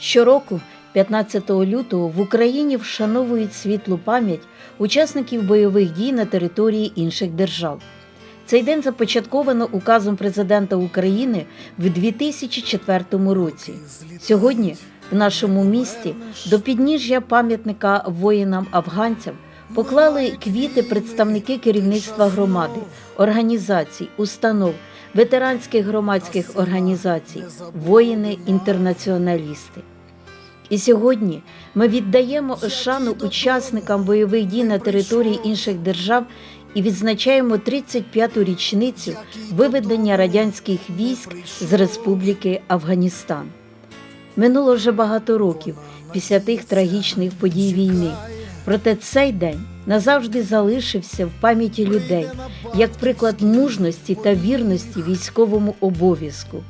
Щороку, 15 лютого, в Україні вшановують світлу пам'ять учасників бойових дій на території інших держав. Цей день започатковано указом президента України в 2004 році. Сьогодні в нашому місті до підніжжя пам'ятника воїнам-афганцям поклали квіти представники керівництва громади, організацій, установ, ветеранських громадських організацій, воїни-інтернаціоналісти. І сьогодні ми віддаємо шану учасникам бойових дій на території інших держав і відзначаємо 35-ту річницю виведення радянських військ з Республіки Афганістан. Минуло вже багато років після тих трагічних подій війни. Проте цей день назавжди залишився в пам'яті людей як приклад мужності та вірності військовому обов'язку.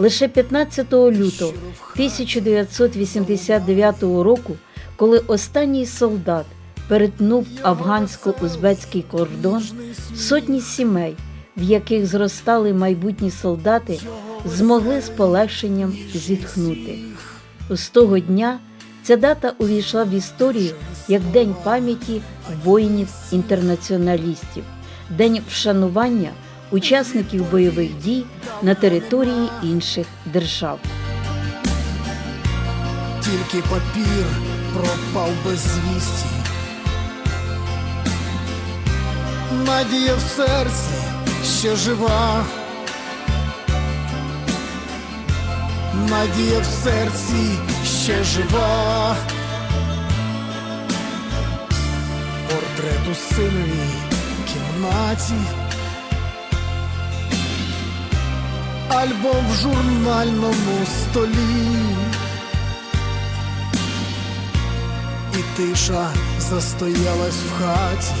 Лише 15 лютого 1989 року, коли останній солдат перетнув афгансько-узбецький кордон, сотні сімей, в яких зростали майбутні солдати, змогли з полегшенням зітхнути. З того дня ця дата увійшла в історію як День пам'яті воїнів-інтернаціоналістів, День вшанування учасників бойових дій на території інших держав. Тільки папір пропав без звісті. Надія в серці ще жива. Надія в серці ще жива. Портрет у синовій кімнаті. Альбом в журнальному столі. І тиша застоялась в хаті,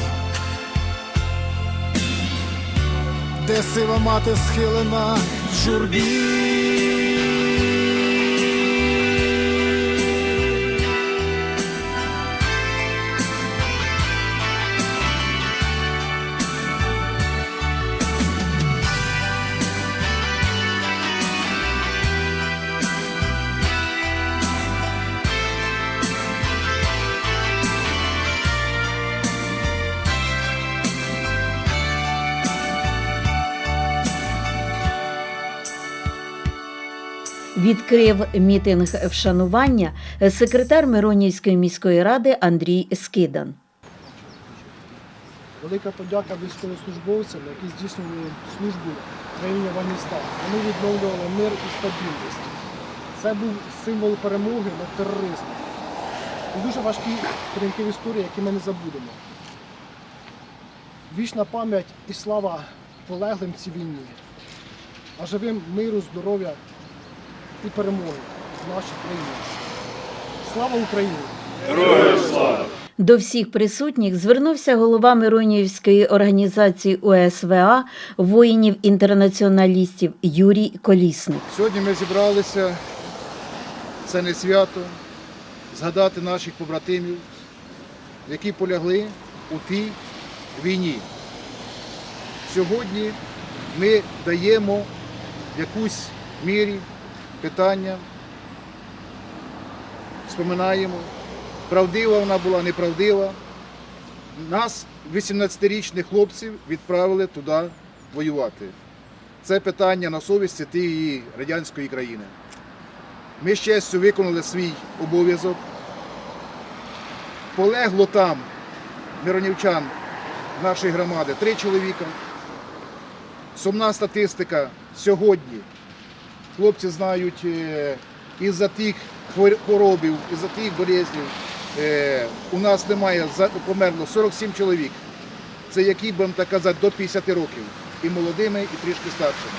де сива мати схилена в журбі. Відкрив мітинг вшанування секретар Миронівської міської ради Андрій Скидан. Велика подяка військовослужбовцям, які здійснювали службу в країні Афганістан. Вони відновлювали мир і стабільність. Це був символ перемоги над тероризмом. І дуже важкі сторінки в історії, які ми не забудемо. Вічна пам'ять і слава полеглим цій війні, а живим миру, здоров'я і перемоги в нашій країні. Слава Україні! До всіх присутніх звернувся голова Миронівської організації УСВА воїнів-інтернаціоналістів Юрій Колісник. Сьогодні ми зібралися, це не свято, згадати наших побратимів, які полягли у тій війні. Сьогодні ми даємо в якусь мірі питання, споминаємо, правдива вона була, неправдива. Нас, 18-річних хлопців, відправили туди воювати. Це питання на совісті тієї радянської країни. Ми з честю виконали свій обов'язок. Полегло там миронівчан нашої громади три чоловіка. Сумна статистика сьогодні. Хлопці знають е, із-за тих хвор- хворобів, із-за тих болезнів. е, У нас немає за- померло 47 чоловік. Це які, будемо так казати, до 50 років. І молодими, і трішки старшими.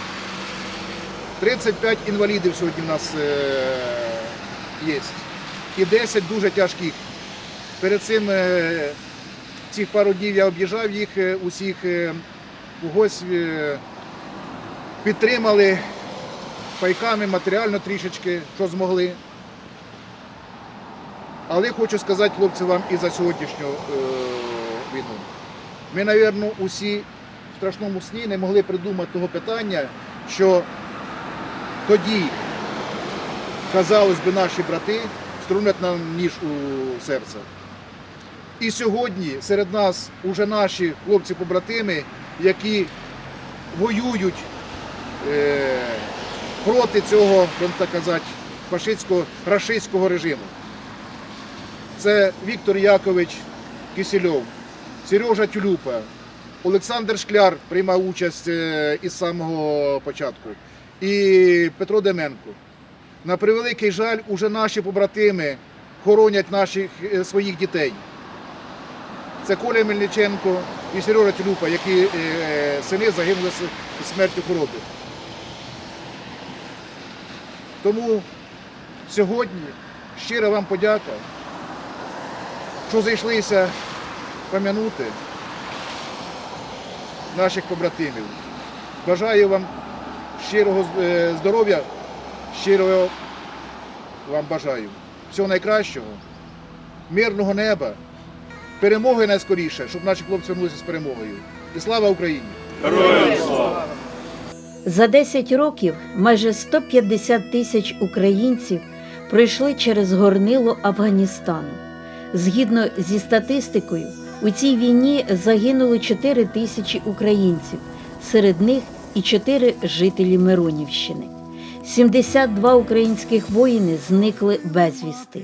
35 інвалідів сьогодні в нас е, є. І 10 дуже тяжких. Перед цим цих пару днів я об'їжджав їх усіх, когось підтримали пайками матеріально трішечки, що змогли. Але хочу сказати хлопці вам і за сьогоднішню е, війну. Ми, мабуть, усі в страшному сні не могли придумати того питання, що тоді казалось би, наші брати струнять нам ніж у серце. І сьогодні серед нас уже наші хлопці-побратими, які воюють е, проти цього, будемо так казати, фашистського, рашистського режиму. Це Віктор Якович Кисельов, Сережа Тюлюпа, Олександр Шкляр приймав участь е, із самого початку, і Петро Деменко. На превеликий жаль, уже наші побратими хоронять наших е, своїх дітей. Це Коля Мельниченко і Сережа Тюлюпа, які е, сини загинули смертю хвороби. Тому сьогодні щира вам подяка, що зайшлися пам'янути наших побратимів. Бажаю вам щирого е, здоров'я, щирого вам бажаю. Всього найкращого, мирного неба, перемоги найскоріше, щоб наші хлопці вернулися з перемогою. І слава Україні! За 10 років майже 150 тисяч українців пройшли через горнило Афганістану. Згідно зі статистикою, у цій війні загинули 4 тисячі українців, серед них і 4 жителі Миронівщини. 72 українських воїни зникли безвісти.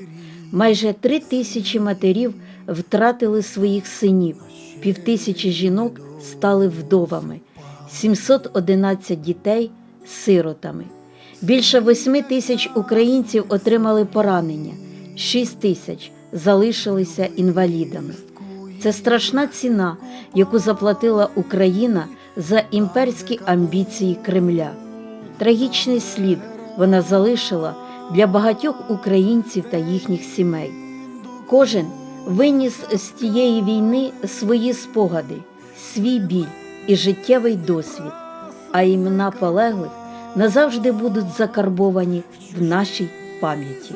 Майже 3 тисячі матерів втратили своїх синів, півтисячі жінок стали вдовами. 711 дітей сиротами. Більше 8 тисяч українців отримали поранення, 6 тисяч залишилися інвалідами. Це страшна ціна, яку заплатила Україна за імперські амбіції Кремля. Трагічний слід вона залишила для багатьох українців та їхніх сімей. Кожен виніс з тієї війни свої спогади, свій біль і життєвий досвід, а імена полеглих назавжди будуть закарбовані в нашій пам'яті.